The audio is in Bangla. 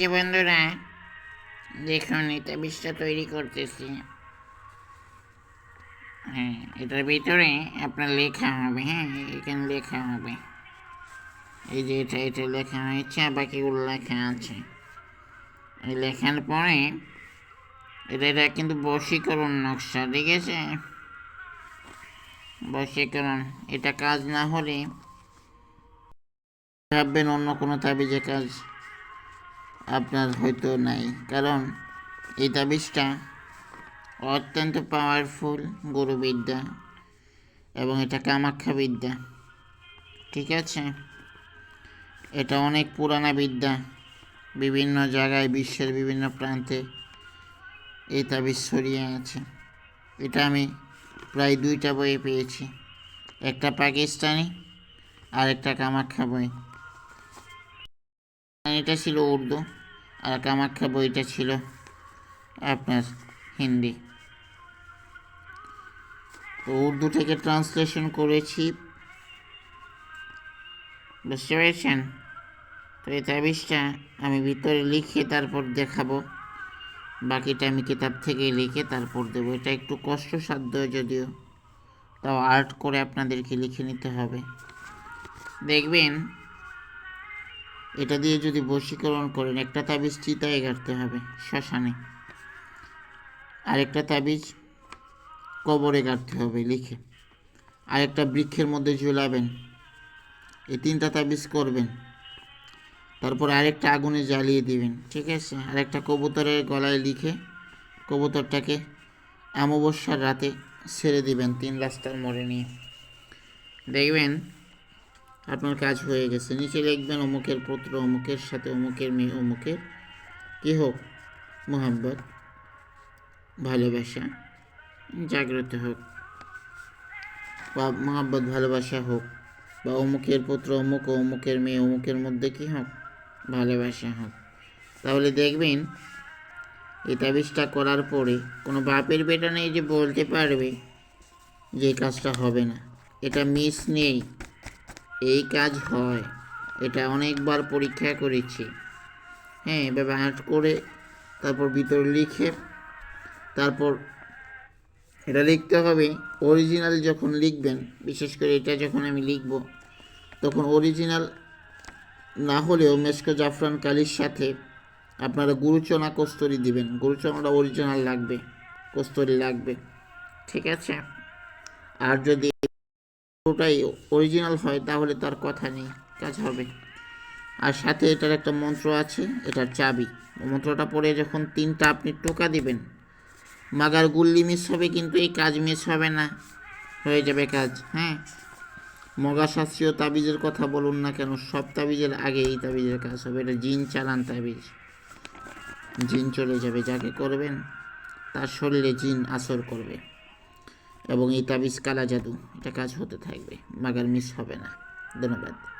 যে বন্ধুরা, দেখুন, এটা বিষটা তৈরি করতেছি। হ্যাঁ এটার ভিতরে আপনার লেখা হবে হ্যাঁ এখানে লেখা হবে। এই যে এটা এটা লেখা হয়েছে বাকিগুলো লেখা আছে। এই লেখার পরে এটা এটা কিন্তু বশীকরণ নকশা, ঠিক আছে? বশীকরণ, এটা কাজ না হলে ভাববেন অন্য কোনো তাবিজে কাজ আপনার হয়তো নাই। কারণ এই তাবিজটা অত্যন্ত পাওয়ারফুল গুরুবিদ্যা এবং এটা কামাখ্যা বিদ্যা ঠিক আছে? এটা অনেক পুরানা বিদ্যা। বিভিন্ন জায়গায় বিশ্বের বিভিন্ন প্রান্তে এই তাবিজ ছড়িয়ে আছে। এটা আমি প্রায় দুইটা বইয়ে পেয়েছি। একটা পাকিস্তানি আর একটা কামাখ্যা বই। এটা ছিল উর্দু। আর কামাখ্যা বইটা ছিল আপনার হিন্দি। তো উর্দু থেকে ট্রান্সলেশন করেছি। বুঝতে পেরেছেন? তো এই তাবিজটা আমি ভিতরে লিখে তারপর দেখাবো। বাকিটা আমি কিতাব থেকে লিখে তারপর দেবো। এটা একটু কষ্টসাধ্য যদিও, তাও আর্ট করে আপনাদেরকে লিখে নিতে হবে। দেখবেন এটা দিয়ে যদি বশীকরণ করেন, একটা তাবিজ চিতায় গাড়তে হবে, শ্মশানে। আরেকটা তাবিজ কবরে গাড়তে হবে, লিখে। আরেকটা বৃক্ষের মধ্যে ঝুলাবেন। এই তিনটা তাবিজ করবেন। তারপর আরেকটা আগুনে জ্বালিয়ে দিবেন, ঠিক আছে? আরেকটা কবুতরের গলায় লিখে কবুতরটাকে অমাবস্যার রাতে ছেড়ে দিবেন, তিন রাস্তার মোড়ে নিয়ে। দেখবেন আপনার কাজ হয়ে গেছে। নিচে লিখবেন অমুকের পুত্র, অমুকের সাথে অমুকের মেয়ে, অমুকের কী হোক মোহাম্মত ভালোবাসা, জাগ্রত হোক। বা মোহাম্মত ভালোবাসা হোক। বা অমুকের পুত্র, অমুক ও অমুকের মেয়ে, অমুকের মধ্যে কী হোক? ভালোবাসা হোক। তাহলে দেখবেন এই তাবিজটা করার পরে কোনো বাপের বেটা নেই যে বলতে পারবে যে কাজটা হবে না। এটা মিস নেই। এই কাজ হয়। এটা অনেকবার পরীক্ষা করেছি। হ্যাঁ এভাবে আর্ট করে তারপর ভিতরে লিখে, তারপর এটা লিখতে হবে। অরিজিনাল যখন লিখবেন, বিশেষ করে এটা যখন আমি লিখব, তখন অরিজিনাল না হলেও মেশকো জাফরান কালির সাথে আপনারা গুরুচনা কস্তরি দিবেন। গুরুচনাটা অরিজিনাল লাগবে, কস্তরি লাগবে। ঠিক আছে? আর যদি পুরোটাই অরিজিনাল হয়, তাহলে তার কথা নেই, কাজ হবে। আর সাথে এটার একটা মন্ত্র আছে, এটার চাবি। মন্ত্রটা পড়ে যখন তিনটা আপনি টোকা দিবেন মাগার গুল্লি মিস হবে কিন্তু এই কাজ মিস হবে না। হয়ে যাবে কাজ হ্যাঁ? মগা শাস্ত্রীয় তাবিজের কথা বলুন না কেন, সব তাবিজের আগে এই তাবিজের কাজ হবে, এটা জিন চালান তাবিজ। জিন চলে যাবে, যাকে করবেন, তার শরীরে জিন আসর করবে। এবং এই তাবিজ কালা জাদু এটা কাজ হতে থাকবে। মাগার মিস হবে না। ধন্যবাদ।